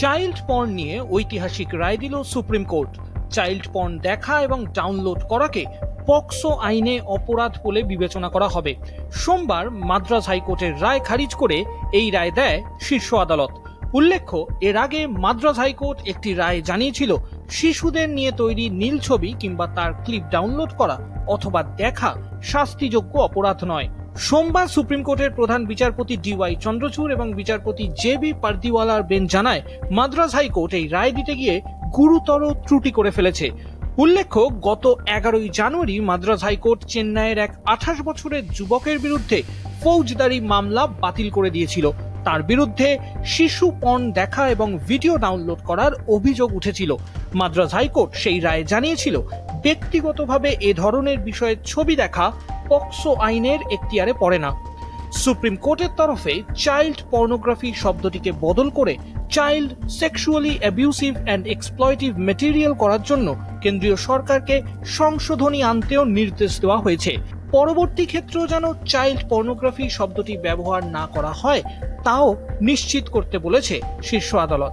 Child porn নিয়ে ঐতিহাসিক রায় দিল সুপ্রিম কোর্ট। চাইল্ড পর্ন দেখা এবং ডাউনলোড করাকে পক্সো আইনে অপরাধ বলে বিবেচনা করা হবে। সোমবার মাদ্রাজ হাইকোর্টের রায় খারিজ করে এই রায় দেয় শীর্ষ আদালত। উল্লেখ্য, এর আগে মাদ্রাজ হাইকোর্ট একটি রায় জানিয়েছিল, শিশুদের নিয়ে তৈরি নীল ছবি কিংবা তার ক্লিপ ডাউনলোড করা অথবা দেখা শাস্তিযোগ্য অপরাধ নয়। সোমবার সুপ্রিম কোর্টের প্রধান বিচারপতি ডিওয়াই চন্দ্রচূড় এবং বিচারপতি জে বি পার্দিওয়ালার বেঞ্চ জানায় মাদ্রাজ হাইকোর্ট এই রায় দিতে গিয়ে গুরুতর ত্রুটি করে ফেলেছে। উল্লেখ্য, গত এগারোই জানুয়ারি মাদ্রাজ হাইকোর্ট চেন্নাইয়ের এক আঠাশ বছরের যুবকের বিরুদ্ধে ফৌজদারি মামলা বাতিল করে দিয়েছিল। তার বিরুদ্ধে শিশু পর্ন দেখা এবং ভিডিও ডাউনলোড করার অভিযোগ উঠেছিল। মাদ্রাজ হাইকোর্ট সেই রায় জানিয়েছিল, ব্যক্তিগতভাবে এ ধরনের বিষয়ের ছবি দেখা পক্সো আইনের এখতিয়ারে পড়ে না। সুপ্রিম কোর্টের তরফে চাইল্ড পর্নোগ্রাফি শব্দটিকে বদল করে child sexually abusive and exploitative material করার জন্য কেন্দ্রীয় সরকারকে সংশোধনী আনতেও নির্দেশ দেওয়া হয়েছে। পরবর্তী ক্ষেত্রেও যেন চাইল্ড পর্নোগ্রাফি শব্দটি ব্যবহার না করা হয়, তাও নিশ্চিত করতে বলেছে শীর্ষ আদালত।